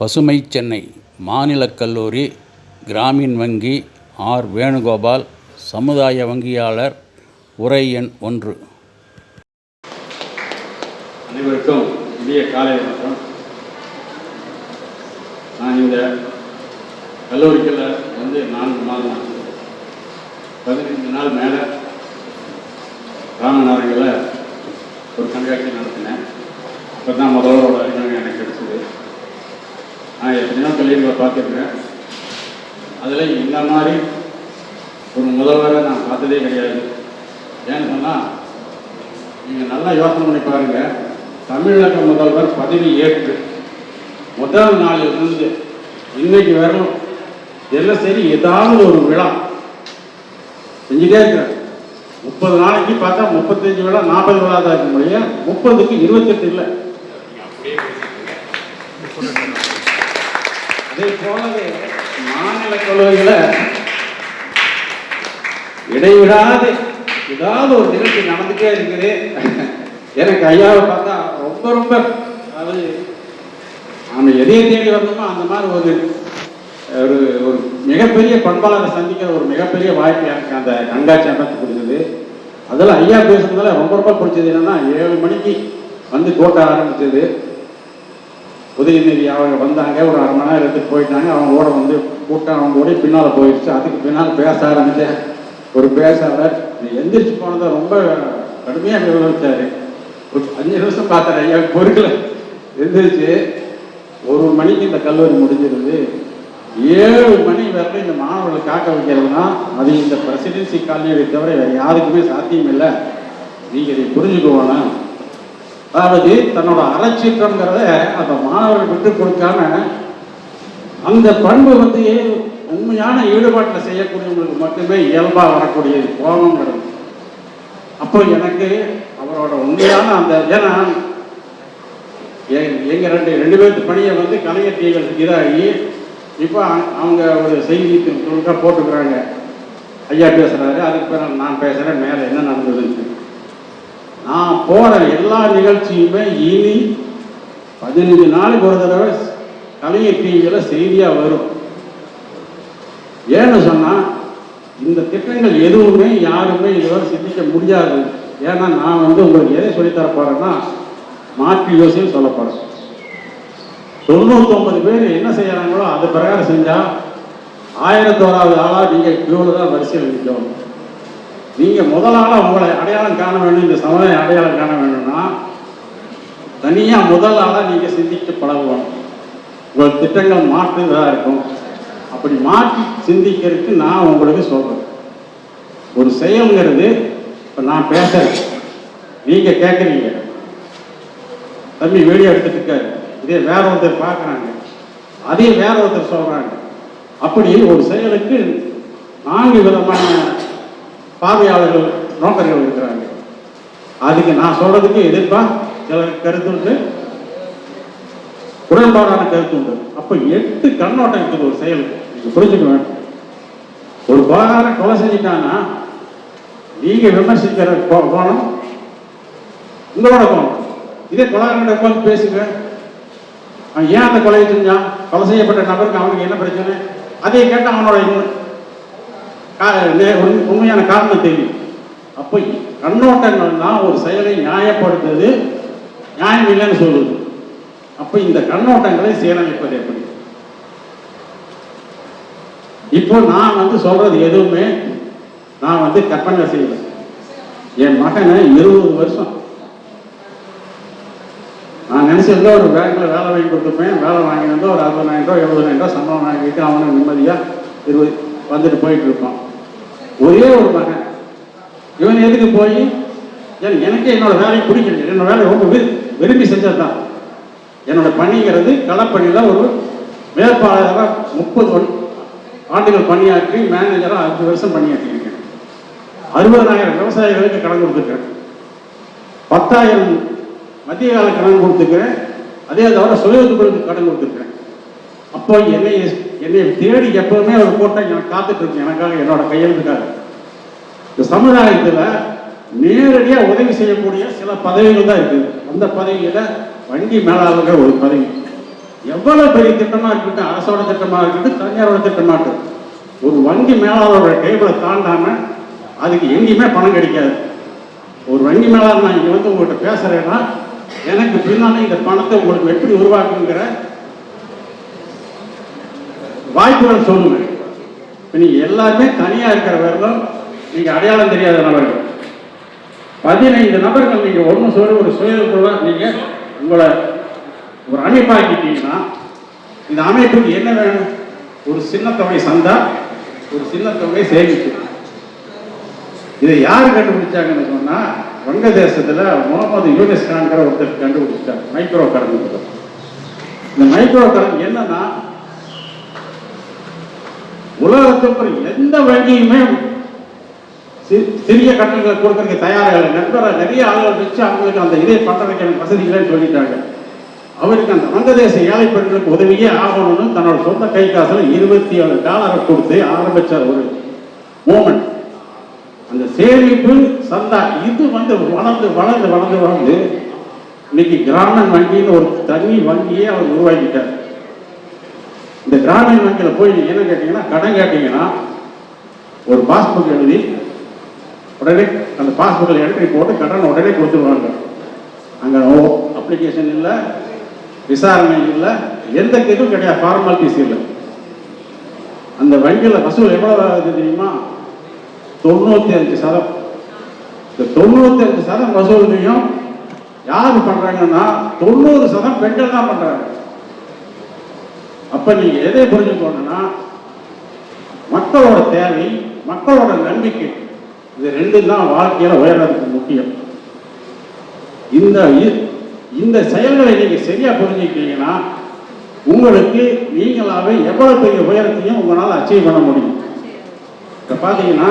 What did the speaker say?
பசுமை சென்னை மாநிலக் கல்லூரி கிராமின் வங்கி ஆர். வேணுகோபால் சமுதாய வங்கியாளர் உரை எண் ஒன்று. அனைவருக்கும் இனிய காலை வணக்கம். நான் இந்த கல்லூரிக்குள்ள வந்து நான்கு மாதம் பதினைந்து நாள் மேலே ராமநாதங்களில் ஒரு கண்காட்சி நடத்தினேன். இப்போ தான் முதல்வரோட அறிமுகம் எனக்கு கிடைச்சது நான் எத்தனையோ பார்த்துருக்கேன் அதில் இந்த மாதிரி ஒரு முதல்வரை நான் பார்த்ததே கிடையாது. ஏன்னு சொன்னால் நீங்கள் நல்லா யோசனை பண்ணி பாருங்கள் தமிழக முதல்வர் பதவி ஏற்று முதல் நாளிலிருந்து இன்னைக்கு வரணும் எல்லாம் சரி ஏதாவது ஒரு விழா செஞ்சுட்டே இருக்கிறேன் முப்பது நாளைக்கு பார்த்தா முப்பத்தஞ்சு விழா நாற்பது விழா தான் இருக்க முடியும். முப்பதுக்கு இருபத்தெட்டு இல்லை. அதே போலவே மாநில கல்லூரிகளை இடைவிடாது. ஏதாவது ஒரு நிகழ்ச்சி நடந்துட்டே இருக்குது. எனக்கு ஐயாவை பார்த்தா ரொம்ப ரொம்ப அதாவது நம்ம எதையை தேடி வந்தோமோ அந்த மாதிரி ஒரு ஒரு ஒரு மிகப்பெரிய பண்பாளரை சந்திக்கிற ஒரு மிகப்பெரிய வாய்ப்பு எனக்கு அந்த கண்காட்சி அமைத்து கொடுத்தது. அதில் ஐயா பேசுனதுல ரொம்ப ரொம்ப பிடிச்சது என்னன்னா ஏழு மணிக்கு வந்து கோட்ட ஆரம்பித்தது. உதயநிதி அவங்க வந்தாங்க ஒரு அரை மணி நேரம் எடுத்துட்டு போயிட்டாங்க. அவங்க ஓட வந்து கூட்டம் அவங்க கூட பின்னால் போயிடுச்சு அதுக்கு பின்னால் பேச ஆரம்பித்தேன் ஒரு பேசாளர் எந்திரிச்சு போனதை ரொம்ப கடுமையாக விவரித்தார் ஒரு அஞ்சு நிமிஷம் பார்த்தேன் ஐயா பொருட்கள எந்திரிச்சு ஒரு மணிக்கு இந்த கல்லூரி முடிஞ்சிருது. ஏழு மணி வரைக்கும் இந்த மாணவர்களை காக்க வைக்கிறதுனா அது இந்த பிரசிடென்சி காலனியை தவிர வேறு யாருக்குமே சாத்தியம் இல்லை நீங்கள் இதை புரிஞ்சுக்குவோன்னா அதாவது தன்னோட அறச்சீற்றங்கிறத அந்த மாணவர்கள் விட்டு கொடுக்காம அந்த பண்பு வந்து உண்மையான ஈடுபாட்டில் செய்யக்கூடியவங்களுக்கு மட்டுமே இயல்பாக வரக்கூடியது கோபங்கிறது அப்போ எனக்கு அவரோட உண்மையான அந்த ஏன்னா எங்க ரெண்டு ரெண்டு பேருக்கு பணியை வந்து கலைஞர் டிவிகள் இதாகி இப்போ அவங்க ஒரு செய்தி துணுக்கா போட்டுக்கிறாங்க. ஐயா பேசுறாரு அதுக்கு பிறகு நான் பேசுறேன் மேலே என்ன நடந்ததுன்னு நான் போகிற எல்லா நிகழ்ச்சியுமே இனி பதினஞ்சு நாளைக்கு ஒரு தடவை கலைஞர் டிவியில் செய்தியாக வரும். ஏன்னு சொன்னால் இந்த திட்டங்கள் எதுவுமே யாருமே இதுவரை சிந்திக்க முடியாது. ஏன்னா நான் வந்து உங்களுக்கு எதை சொல்லித்தர போறேன்னா மாற்று யோசனை சொல்லப்படும். தொண்ணூத்தொம்பது பேர் என்ன செய்யறாங்களோ அது பிரகாரம் செஞ்சால் ஆயிரத்தோராவது ஆளாக நீங்கள் கியூல தான் வரிசையில் நிற்கணும் நீங்கள் முதலாளா உங்களை அடையாளம் காண வேணும் இந்த சமுதாயம் அடையாளம் காண வேணும்னா தனியாக முதலாளாக நீங்கள் சிந்திக்க பழகணும். உங்கள் திட்டங்கள் மாற்றுதாக இருக்கும். அப்படி மாற்றி சிந்திக்கிறதுக்கு நான் உங்களுக்கு சொல்கிறேன் ஒரு செயல்ங்கிறது இப்போ நான் பேசுகிறேன் நீங்கள் கேட்குறீங்க தம்பி வீடியோ எடுத்துட்டு இருக்காரு. இதே வேற ஒருத்தர் பார்க்குறாங்க அதே வேற ஒருத்தர் சொல்கிறாங்க அப்படி ஒரு செயலுக்கு நான்கு விதமான பார்வையாளர்கள் நோக்கர்கள் இருக்கிறாங்க. அதுக்கு நான் சொல்றதுக்கு எதிர்ப்பா சில கருத்து உண்டு. உடன்பாடான கருத்து உண்டு. அப்ப எட்டு கண்ணோட்டம் இருக்குது ஒரு செயல். நீங்க புரிஞ்சுக்க வேண்டும் ஒரு கொலகாரன் கொலை செஞ்சிட்டான்னா நீங்க விமர்சிக்கிற கோ- கோணம் உங்களோட கோணம். இதே கொலகாரன் உட்காந்து பேசுங்க. அவன் ஏன் அந்த கொலையை செஞ்சான்? கொலை செய்யப்பட்ட நபருக்கு அவனுக்கு என்ன பிரச்சனை? அதை கேட்டால் அவனோட இன்னும் உண்மையான காரணம் தெரியும். அப்போ கண்ணோட்டங்கள் தான் ஒரு செயலை நியாயப்படுத்துவது நியாயம் இல்லைன்னு சொல்லுது அப்போ இந்த கண்ணோட்டங்களை சீரமைப்பது எப்படி? இப்போ நான் வந்து சொல்றது எதுவுமே நான் வந்து கற்பனை செய்யல. என் மகனை இருபது வருஷம். நான் நினைச்சிருந்தா ஒரு பேங்க்ல வேலை வாங்கி கொடுத்துருப்பேன் வேலை வாங்கியிருந்தா ஒரு அறுபதாயிரம் ரூபாய் எழுபதாயிரம் ரூபாய் சம்பளம் வாங்கிட்டு அவனை நிம்மதியா இருபது வந்துட்டு போயிட்டு இருப்பான். ஒரே ஒரு மகன். இவன் எதுக்கு போய்? ஏன் எனக்கே என்னோட வேலையை பிடிக்கல என்னோட வேலையை ரொம்ப விரும்பி விரும்பி செஞ்சதுதான். என்னோட பணிங்கிறது களப்பணியில் ஒரு மேற்பாளராக முப்பது ஆண்டுகள் பணியாற்றி மேனேஜராக அஞ்சு வருஷம் பணியாற்றியிருக்கேன். அறுபதாயிரம் விவசாயிகளுக்கு கடன் கொடுத்துருக்கேன் பத்தாயிரம் மத்திய கால கடன் கொடுத்துருக்கிறேன். அதே தவிர சுய தொழிலுக்கு கடன் கொடுத்துருக்கேன் அப்போ என்னை என்னை தேடி எப்பவுமே ஒரு கூட்டம் எனக்கு காத்துட்டு இருக்கு எனக்காக என்னோட கையெழுத்துக்காக. இந்த சமுதாயத்தில் நேரடியாக உதவி செய்யக்கூடிய சில பதவிகள் தான் இருக்குது. அந்த பதவியில் வங்கி மேலாளர்கள் ஒரு பதவி. எவ்வளவு பெரிய திட்டமாக இருக்கட்டும் அரசோட திட்டமாக இருக்கட்டும் தனியாரோட திட்டமாக இருக்கட்டும். ஒரு வங்கி மேலாளரோட டேபிளை தாண்டாம அதுக்கு எங்கேயுமே பணம் கிடைக்காது. ஒரு வங்கி மேலாளர் நான் இங்கே வந்து உங்கள்கிட்ட பேசுகிறேன்னா எனக்கு பின்னாலே இந்த பணத்தை உங்களுக்கு எப்படி உருவாக்குங்கிற வாய்ப்புகள் சொல்லுங்க. நீங்கள் நீங்க எல்லாருமே தனியா இருக்கிற வரலும் நீங்க அடையாளம் தெரியாத நபர்கள். பதினைந்து நபர்கள் நீங்க ஒன்று சொல்லி ஒரு சுயக்குழுவா நீங்க உங்களை ஒரு அமைப்பாக்கிட்டீங்கன்னா இந்த அமைப்புக்கு என்ன வேணும்? ஒரு சின்ன தொகை சந்தா ஒரு சின்ன தொகை சேமிப்பு. இதை யார் கண்டுபிடிச்சாங்கன்னு சொன்னா வங்கதேசத்துல முகமது யூனிஸ் கான்கிற ஒருத்தர் கண்டுபிடிச்சார். மைக்ரோ கடன் இந்த மைக்ரோ கடன் என்னன்னா உலகத்துக்கு எந்த வங்கியுமே சிறிய கட்டணங்களை கொடுக்கறதுக்கு தயாராக இல்லை. நண்பரை நிறைய ஆளுகள் வச்சு அவங்களுக்கு அந்த இதை பண்றதுக்கு எனக்கு வசதி இல்லைன்னு சொல்லிட்டாங்க. அவருக்கு அந்த வங்கதேச ஏழை பெண்களுக்கு உதவியே ஆகணும்னு தன்னோட சொந்த கை காசுல இருபத்தி ஏழு டாலரை கொடுத்து ஆரம்பிச்ச ஒரு மூமெண்ட் அந்த சேமிப்பு சந்தா இது வந்து வளர்ந்து வளர்ந்து வளர்ந்து வளர்ந்து இன்னைக்கு கிராமன் வங்கின்னு ஒரு தனி வங்கியே அவர் உருவாக்கிட்டார். கிராமீண வங்கியில் போய் நீங்கள் என்ன கேட்டீங்கன்னா கடன் கேட்டீங்கன்னா ஒரு பாஸ்புக் எழுதி உடனே அந்த பாஸ்புக்கில் என்ட்ரி போட்டு கடன் உடனே கொடுத்துருவாங்க. அங்கே அப்ளிகேஷன் இல்லை விசாரணை இல்லை எந்த இதுவும் கிடையாது ஃபார்மாலிட்டிஸ் இல்லை. அந்த வங்கியில் வசூல் எவ்வளோ ஆகுது தெரியுமா? தொண்ணூற்றி அஞ்சு சதம் இந்த தொண்ணூற்றி அஞ்சு சதம் வசூலையும் யார் பண்ணுறாங்கன்னா தொண்ணூறு சதம் பெண்கள் தான் பண்ணுறாங்க அப்போ நீங்கள் எதை புரிஞ்சுக்கணும்னா மக்களோட தேவை மக்களோட நம்பிக்கை இது ரெண்டும் தான் வாழ்க்கையில் உயர்றதுக்கு முக்கியம். இந்த இந்த செயல்களை நீங்கள் சரியாக புரிஞ்சுக்கிட்டீங்கன்னா உங்களுக்கு நீங்களாவே எவ்வளோ பெரிய உயரத்தையும் உங்களால் அச்சீவ் பண்ண முடியும். இப்போ பார்த்தீங்கன்னா